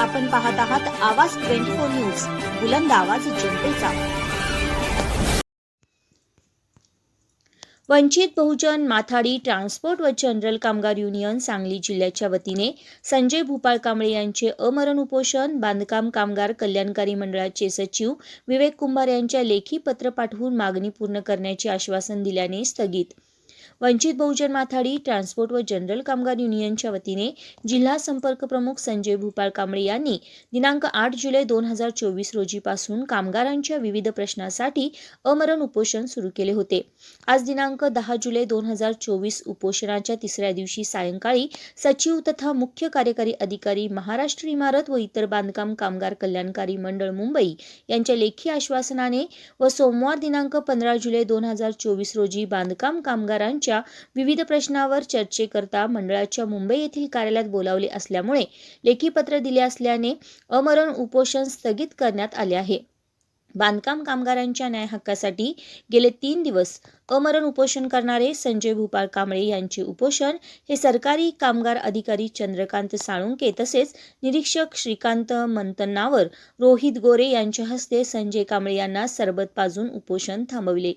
आपण पाहत आहात आवाज ट्वेंटी फोर न्यूज बुलंद आवाज जनतेचा. वंचित बहुजन माथाडी ट्रान्सपोर्ट व जनरल कामगार युनियन सांगली जिल्ह्याच्या वतीने संजय भूपाळ कांबळे यांचे अमरण उपोषण बांधकाम कामगार कल्याणकारी मंडळाचे सचिव विवेक कुंभार यांच्या लेखी पत्र पाठवून मागणी पूर्ण करण्याचे आश्वासन दिल्याने स्थगित. वंचित बहुजन माथाडी ट्रान्सपोर्ट व जनरल कामगार युनियनच्या वतीने जिल्हा संपर्क प्रमुख संजय भूपाळ कांबळे यांनी दिनांक आठ जुलै दोन हजार चोवीस रोजीपासून कामगारांच्या विविध प्रश्नासाठी अमरण उपोषण सुरू केले होते. आज दिनांक दहा जुलै दोन हजार चोवीस उपोषणाच्या तिसऱ्या दिवशी सायंकाळी सचिव तथा मुख्य कार्यकारी अधिकारी महाराष्ट्र इमारत व इतर बांधकाम कामगार कल्याणकारी मंडळ मुंबई यांच्या लेखी आश्वासनाने व सोमवार दिनांक पंधरा जुलै दोन हजार चोवीस रोजी बांधकाम कामगारां कामगारांच्या विविध प्रश्नावर चर्चेकरता मंडळाच्या मुंबई येथील कार्यालयात बोलावले असल्यामुळे लेखीपत्र दिले असल्याने अमरण उपोषण स्थगित करण्यात आले आहे. बांधकाम कामगारांच्या न्याय हक्कासाठी गेले तीन दिवस अमरण उपोषण करणारे संजय भूपाळ कांबळे यांचे उपोषण हे सरकारी कामगार अधिकारी चंद्रकांत साळुंके तसेच निरीक्षक श्रीकांत मंतनावर रोहित गोरे यांच्या हस्ते संजय कांबळे यांना सरबत पाजून उपोषण थांबविले.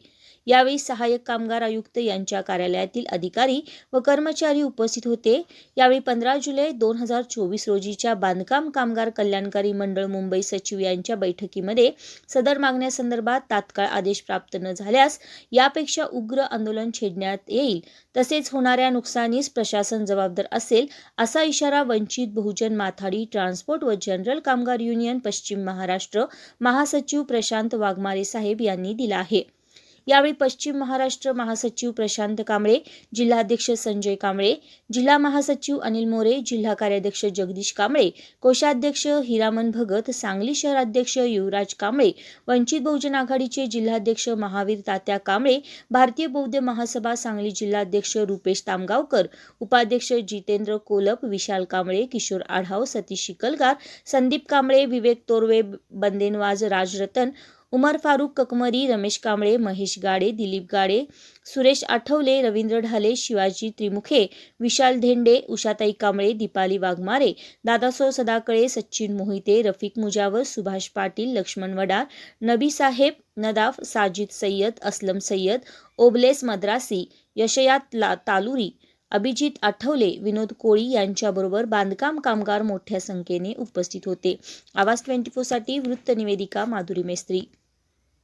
यावेळी सहाय्यक कामगार आयुक्त यांच्या कार्यालयातील अधिकारी व कर्मचारी उपस्थित होते. यावेळी पंधरा जुलै दोन हजार चोवीस रोजीच्या बांधकाम कामगार कल्याणकारी मंडळ मुंबई सचिव यांच्या बैठकीमध्ये सदर मागण्यासंदर्भात तात्काळ आदेश प्राप्त न झाल्यास यापेक्षा उग्र आंदोलन छेडण्यात येईल. तसेच होणाऱ्या नुकसानीस प्रशासन जबाबदार असेल असा इशारा वंचित बहुजन माथाडी ट्रान्सपोर्ट व जनरल कामगार युनियन पश्चिम महाराष्ट्र महासचिव प्रशांत वाघमारे साहेब यांनी दिला आहे. यावेळी पश्चिम महाराष्ट्र महासचिव प्रशांत कांबळे जिल्हाध्यक्ष संजय कांबळे जिल्हा महासचिव अनिल मोरे जिल्हा कार्याध्यक्ष जगदीश कांबळे कोषाध्यक्ष हिरामन भगत सांगली शहराध्यक्ष युवराज कांबळे वंचित बहुजन आघाडीचे जिल्हाध्यक्ष महावीर तात्या कांबळे भारतीय बौद्ध महासभा सांगली जिल्हाध्यक्ष रुपेश तामगावकर उपाध्यक्ष जितेंद्र कोलप विशाल कांबळे किशोर आढाव सतीश शिकलगार संदीप कांबळे विवेक तोरवे बंदेनवाज राजरतन उमर फारूक ककमरी रमेश कांबळे महेश गाडे दिलीप गाडे सुरेश आठवले रवींद्र ढाले शिवाजी त्रिमुखे विशाल धेंडे उषाताई कांबळे दीपाली वाघमारे दादासो सदाकळे सचिन मोहिते रफिक मुजावर सुभाष पाटील लक्ष्मण वडार नबी साहेब नदाफ साजिद सय्यद असलम सय्यद ओबलेस मद्रासी यशयात ला तालुरी अभिजित आठवले विनोद कोळी यांच्याबरोबर बांधकाम कामगार मोठ्या संख्येने उपस्थित होते. आवाज ट्वेंटी फोरसाठी वृत्तनिवेदिका माधुरी मेस्त्री.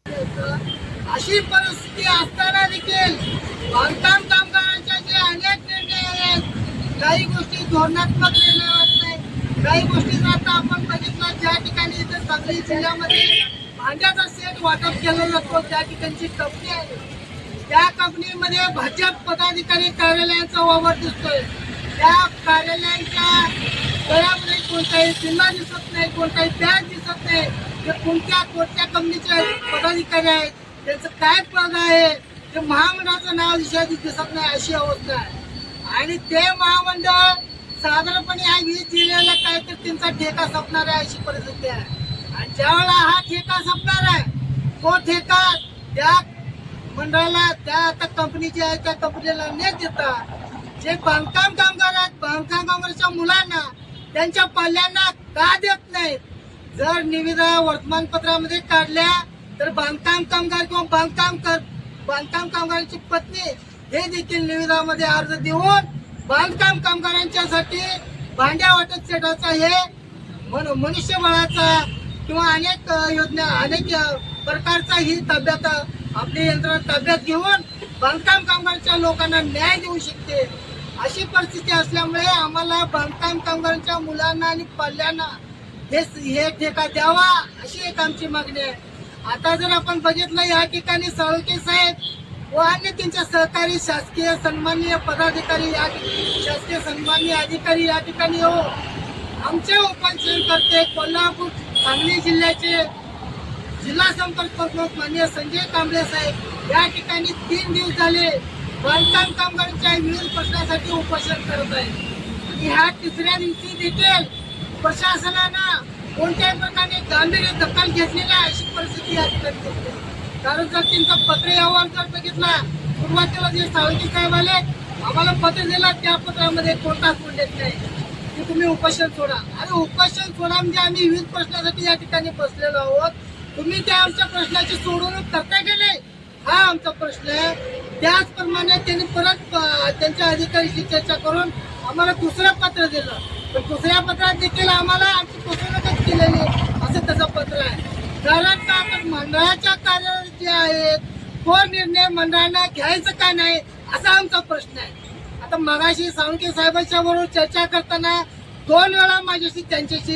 अशी परिस्थिती असताना देखील बांधकाम कामगारांच्या जे अनेक निर्णय आहेत काही गोष्टी धोरणात्मक निर्णय होत नाही काही गोष्टीचा आता आपण बघितलं ज्या ठिकाणी इथे सांगली जिल्ह्यामध्ये भांड्याचा सेट वाटप केला जातो त्या ठिकाणची कंपनी आहे. त्या कंपनीमध्ये भाजप पदाधिकारी कार्यालयाचा वावर दिसतोय. त्या कार्यालयांच्या घरामध्ये कोणताही चिन्ह दिसत नाही कोणताही बॅग दिसत नाही. ते कोणत्या कोणत्या कंपनीचे पदाधिकारी आहेत त्यांचं काय पद आहे ते महामंडळाचं नाव दिशा दिसत नाही अशी अवस्था आहे. आणि ते महामंडळ साधारणपणे या वीज जिल्ह्याला काय तर त्यांचा ठेका संपणार आहे अशी परिस्थिती आहे. आणि ज्यावेळेला हा ठेका संपणार आहे तो ठेका त्या मंडळाला त्या आता कंपनीची आहे त्या कंपनीला न देतात जे बांधकाम कामगार आहेत बांधकाम कामगारच्या मुलांना त्यांच्या पाल्यांना का देत नाहीत? जर निविदा वर्तमानपत्रामध्ये काढल्या तर बांधकाम कामगार किंवा बांधकाम कर बांधकाम कामगारांची पत्नी हे देखील निविदामध्ये अर्ज देऊन बांधकाम कामगारांच्यासाठी भांड्या वाटप सेटाचा हे मनुष्यबळाचा किंवा अनेक योजना अनेक प्रकारचा ही ताब्यात आपली यंत्रणा ताब्यात घेऊन बांधकाम कामगारांच्या लोकांना न्याय देऊ शकते. अशी परिस्थिती असल्यामुळे आम्हाला बांधकाम कामगारांच्या मुलांना आणि पाल्यांना हे हे ठेका द्यावा अशी एक आमची मागणी आहे. आता जर आपण बघितलं या ठिकाणी साळुके साहेब व अन्य त्यांच्या सहकारी शासकीय सन्माननीय पदाधिकारी या शासकीय सन्माननीय अधिकारी या ठिकाणी हो. आमचे उपायन करते कोल्हापूर सांगली जिल्ह्याचे जिल्हा संपर्क प्रमुख माननीय संजय कांबळे साहेब या ठिकाणी तीन दिवस झाले बांधकाम कामगारांच्या विविध प्रश्नासाठी उपोषण करत आहे आणि ह्या तिसऱ्या दिवशी देखील प्रशासनानं कोणत्याही प्रकारे गांभीर्य दखल घेतलेली आहे अशी परिस्थिती या ठिकाणी दिसते. कारण जर त्यांचा पत्र अहवाल जर बघितला सुरुवातीला जे सावजी साहेब आले आम्हाला पत्र दिला त्या पत्रामध्ये कोणताच उल्लेख नाही. की तुम्ही उपोषण सोडा. अरे उपोषण सोडा म्हणजे आम्ही विविध प्रश्नासाठी या ठिकाणी बसलेलो आहोत. तुम्ही त्या आमच्या प्रश्नाची सोडवणूक करता की नाही? हा आमचा प्रश्न आहे. त्याचप्रमाणे त्यांनी परत त्यांच्या अधिकाऱ्याशी चर्चा करून आम्हाला दुसरं पत्र दिलं. पण दुसऱ्या पत्रात देखील आम्हाला आमची फसवणूक केलेली असं त्याचं पत्र आहे. कारण का आपण मंडळाच्या कार्यालय जे आहेत तो निर्णय मंडळानं घ्यायचं का नाही असा आमचा प्रश्न आहे. आता मगाशी सावंकी साहेबांच्या बरोबर चर्चा करताना दोन वेळा माझ्याशी त्यांच्याशी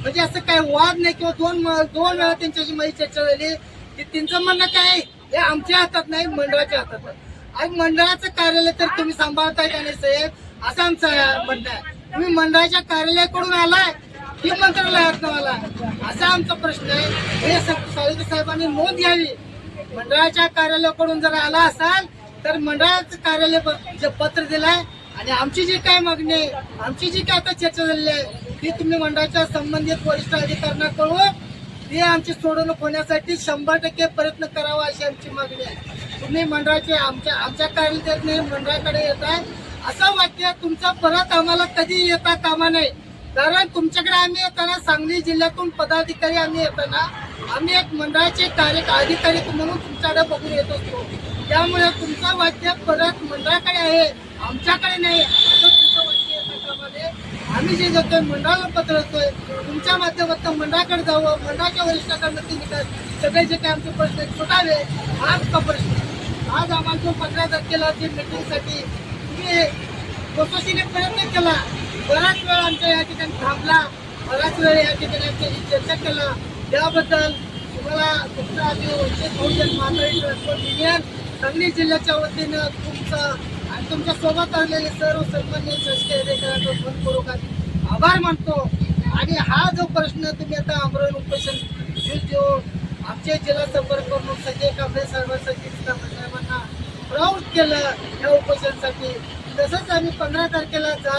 म्हणजे असं काही वाद नाही किंवा दोन दोन वेळा त्यांच्याशी माझी चर्चा झाली. की त्यांचं म्हणणं काय हे आमच्या हातात नाही मंडळाच्या हातात आणि मंडळाचं कार्यालय तर तुम्ही सांभाळताय का नाही साहेब? असं आमचं म्हणणं आहे. तुम्ही मंडळाच्या कार्यालयाकडून आलाय की मंत्रालयात आलाय असा आमचा प्रश्न आहे. हे साळुंके साहेबांनी नोंद घ्यावी. मंडळाच्या कार्यालयाकडून जर आला असाल तर मंडळाचं कार्यालय प- जे पत्र दिलंय आणि आमची जी काय मागणी आहे आमची जी काय आता चर्चा झालेली आहे ती तुम्ही मंडळाच्या संबंधित वरिष्ठ अधिकाऱ्यांना कळवून आमची सोडवणूक होण्यासाठी शंभर टक्के प्रयत्न करावा अशी आमची मागणी आहे. तुम्ही मंडळाचे आमच्या आमच्या कार्यालयात नाही मंडळाकडे येत आहे असं वाक्य तुमचा परत आम्हाला कधी येता कामा नये. कारण तुमच्याकडे आम्ही येताना सांगली जिल्ह्यातून पदाधिकारी आम्ही येताना आम्ही एक मंडळाचे कार्य अधिकारी म्हणून तुमच्याकडे बघून येत असतो. त्यामुळे तुमचं वाद्य परत मंडळाकडे आहे आमच्याकडे नाही. असं तुमचं वाद्य येता आम्ही जे जातोय मंडळाला पत्र देतोय तुमच्या माध्यमातून मंडळाकडे जावं मंडळाच्या वरिष्ठाकडनं ते निकाल. सगळे जे काही आमचे प्रश्न आहेत सुटावे हाच आमचा प्रश्न? आज आम्हाला जो पंधरा तारखेला जे मीटिंगसाठी तुम्ही कसोशीने प्रयत्न केला. बराच वेळ आमच्या या ठिकाणी थांबला बराच वेळ या ठिकाणी आमच्याशी चर्चा केला. त्याबद्दल तुम्हाला तुमचा आम्ही वंचित बहुजन महाराष्ट्र ट्रान्सपोर्ट युनियन सांगली जिल्ह्याच्या वतीनं तुमचं आणि तुमच्यासोबत असलेले सर्व सन्मान्य शासकीय अधिकाऱ्यांचा मनपूर्वक आभार मानतो. आणि हा जो प्रश्न तुम्ही आता अमरावती उपोषण देऊन आमचे जिल्हा संपर्क प्रमुख संजय कांबळे साहेबांसाठी साहेबांना प्रवृत्त केलं या उपोषणासाठी. तसंच आम्ही पंधरा तारखेला जा